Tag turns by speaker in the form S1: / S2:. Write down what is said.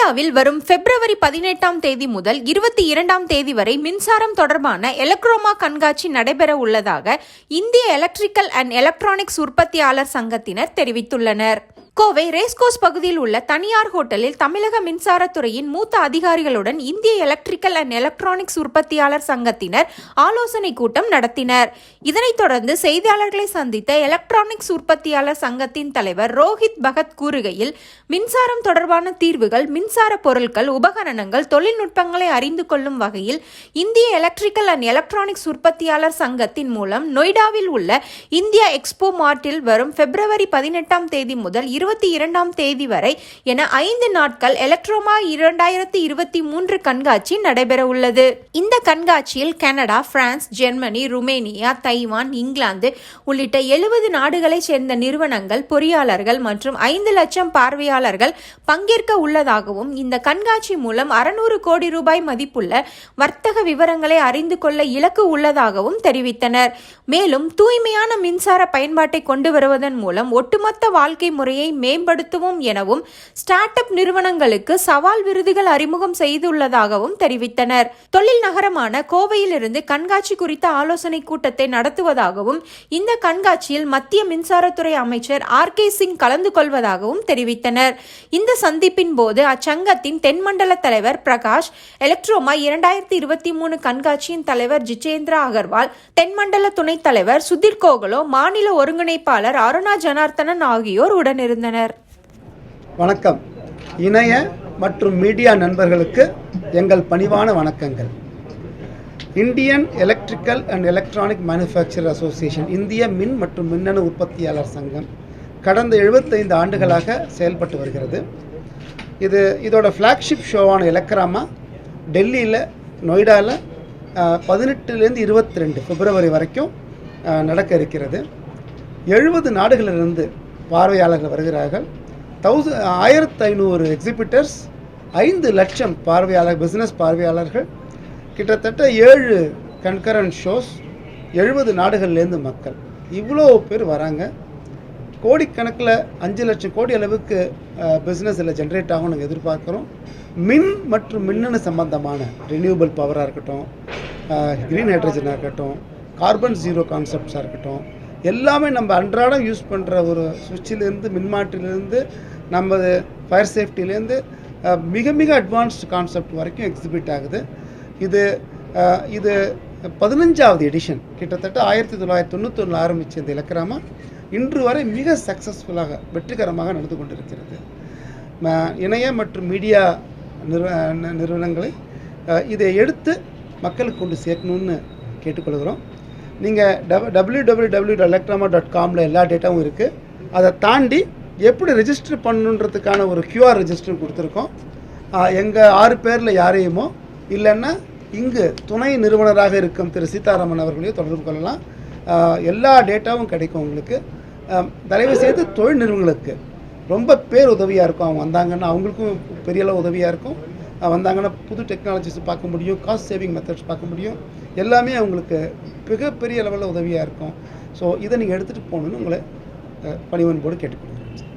S1: இந்தியாவில் வரும் பிப்ரவரி பதினெட்டாம் தேதி முதல் இருபத்தி இரண்டாம் தேதி வரை மின்சாரம் தொடர்பான எலக்ட்ரோமா கண்காட்சி நடைபெற உள்ளதாக இந்திய எலக்ட்ரிக்கல் அண்ட் எலக்ட்ரானிக்ஸ் உற்பத்தியாளர் சங்கத்தினர் தெரிவித்துள்ளனர். கோவை ரேஸ்கோஸ் பகுதியில் உள்ள தனியார் ஹோட்டலில் தமிழக மின்சாரத்துறையின் மூத்த அதிகாரிகளுடன் இந்திய எலக்ட்ரிக்கல் அண்ட் எலக்ட்ரானிக்ஸ் உற்பத்தியாளர் சங்கத்தினர் ஆலோசனை கூட்டம் நடத்தினர். இதனைத் தொடர்ந்து செய்தியாளர்களை சந்தித்த எலக்ட்ரானிக்ஸ் உற்பத்தியாளர் சங்கத்தின் தலைவர் ரோஹித் பகத் கூறுகையில் மின்சாரம் தொடர்பான தீர்வுகள் மின்சார பொருட்கள் உபகரணங்கள் தொழில்நுட்பங்களை அறிந்து கொள்ளும் வகையில் இந்திய எலக்ட்ரிக்கல் அண்ட் எலக்ட்ரானிக்ஸ் உற்பத்தியாளர் சங்கத்தின் மூலம் நொய்டாவில் உள்ள இந்தியா எக்ஸ்போ மார்ட்டில் வரும் பிப்ரவரி பதினெட்டாம் தேதி முதல் இருபத்தி இரண்டாம் தேதி வரை என ஐந்து நாட்கள் எலக்ட்ரோமா இரண்டாயிரத்தி இருபத்தி மூன்று கண்காட்சி நடைபெற உள்ளது இந்த கண்காட்சியில் Canada France Germany Romania Taiwan England உள்ளிட்ட எழுபது நாடுகளைச் சேர்ந்த நிறுவனங்கள் பொறியாளர்கள் மற்றும் ஐந்து லட்சம் பார்வையாளர்கள் பங்கேற்க உள்ளதாகவும் இந்த கண்காட்சி மூலம் அறுநூறு கோடி ரூபாய் மதிப்புள்ள வர்த்தக விவரங்களை அறிந்து கொள்ள இலக்கு உள்ளதாகவும் தெரிவித்தனர். மேலும் தூய்மையான மின்சார பயன்பாட்டை கொண்டு வருவதன் மூலம் ஒட்டுமொத்த வாழ்க்கை முறையை மேம்படுத்துவோம் எனவும் ஸ்டார்ட் அப் நிறுவனங்களுக்கு சவால் விருதுகள் அறிமுகம் செய்துள்ளதாகவும் தெரிவித்தனர். தொழில் நகரமான கோவையிலிருந்து கண்காட்சி குறித்த ஆலோசனை கூட்டத்தை நடத்துவதாகவும் இந்த கண்காட்சியில் மத்திய மின்சாரத்துறை அமைச்சர் ஆர் கே சிங் கலந்து கொள்வதாகவும் தெரிவித்தனர். இந்த சந்திப்பின் போது அச்சங்கத்தின் தென்மண்டல தலைவர் பிரகாஷ் எலக்ட்ரோமா இரண்டாயிரத்தி இருபத்தி மூணு கண்காட்சியின் தலைவர் ஜிதேந்திரா அகர்வால் தென்மண்டல துணைத் தலைவர் சுதிர் கோகலோ மாநில ஒருங்கிணைப்பாளர் அருணா ஜனார்த்தனன் ஆகியோர் உடனிருந்தனர்.
S2: வணக்கம். இணைய மற்றும் மீடியா நண்பர்களுக்கு எங்கள் பணிவான வணக்கங்கள். Indian electrical and electronic manufacture association இந்திய மின் மற்றும் மின்னணு உற்பத்தியாளர் சங்கம் கடந்த 75 ஆண்டுகளாக செயல்பட்டு வருகிறது. இது இதோட ஃப்ளாக்ஷிப் ஷோவான எலக்ராமா டெல்லியில் நொய்டாவில் பதினெட்டுலேருந்து இருபத்தி ரெண்டு பிப்ரவரி வரைக்கும் நடக்க இருக்கிறது. எழுபது நாடுகளிலிருந்து பார்வையாளர்கள் வருகிறார்கள். தௌசண்ட் ஆயிரத்து ஐநூறு எக்ஸிபிட்டர்ஸ் ஐந்து லட்சம் பார்வையாளர் பிஸ்னஸ் பார்வையாளர்கள் கிட்டத்தட்ட ஏழு கன்கரண்ட் ஷோஸ் எழுபது நாடுகள்லேருந்து மக்கள். இவ்வளோ பேர் வராங்க. கோடிக்கணக்கில் அஞ்சு லட்சம் கோடி அளவுக்கு பிஸ்னஸ் இதில் ஜென்ரேட் ஆகும் நாங்கள் எதிர்பார்க்குறோம். மின் மற்றும் மின்னணு சம்பந்தமான ரினியூவபிள் பவராக இருக்கட்டும் க்ரீன் ஹைட்ரஜனாக இருக்கட்டும் கார்பன் ஜீரோ கான்செப்ட்ஸாக இருக்கட்டும் எல்லாமே நம்ம அன்றாடம் யூஸ் பண்ணுற ஒரு சுவிட்சிலேருந்து மின்மாற்றிலேருந்து நம்ம ஃபயர் சேஃப்டிலேருந்து மிக மிக அட்வான்ஸ்டு கான்செப்ட் வரைக்கும் எக்ஸிபிட் ஆகுது. இது இது பதினஞ்சாவது எடிஷன் கிட்டத்தட்ட ஆயிரத்தி தொள்ளாயிரத்தி தொண்ணூத்தொன்னில் ஆரம்பித்த இந்த இலக்கிரமா இன்று வரை மிக சக்ஸஸ்ஃபுல்லாக வெற்றிகரமாக நடந்து கொண்டிருக்கிறது. இணைய மற்றும் மீடியா நிறுவ நிறுவனங்களை இதை எடுத்து மக்களுக்கு கொண்டு சேர்க்கணும்னு கேட்டுக்கொள்கிறோம். நீங்கள் டப W W W electrama dot காமில் எல்லா டேட்டாவும் இருக்குது அதை தாண்டி எப்படி ரெஜிஸ்டர் பண்ணணுன்றதுக்கான ஒரு கியூஆர் ரெஜிஸ்டர் கொடுத்துருக்கோம். எங்கள் ஆறு பேரில் யாரையுமோ இல்லைன்னா இங்கு துணை நிறுவனராக இருக்கும் திரு சீதாராமன் அவர்களையும் தொடர்பு கொள்ளலாம். எல்லா டேட்டாவும் கிடைக்கும் உங்களுக்கு. தயவு செய்து தொழில் நிறுவனங்களுக்கு ரொம்ப பேர் உதவியாக இருக்கும். அவங்க வந்தாங்கன்னா அவங்களுக்கும் பெரிய அளவு உதவியாக இருக்கும். வந்தாங்கன்னா புது டெக்னாலஜிஸ் பார்க்க முடியும் காஸ்ட் சேவிங் மெத்தட்ஸ் பார்க்க முடியும். எல்லாமே அவங்களுக்கு மிகப்பெரிய லெவலில் உதவியாக இருக்கும். ஸோ இதை நீங்கள் எடுத்துகிட்டு போகணுன்னு உங்களை ஆஹ் பணிவன்போடு கேட்டுக்கொள்கிறேன்.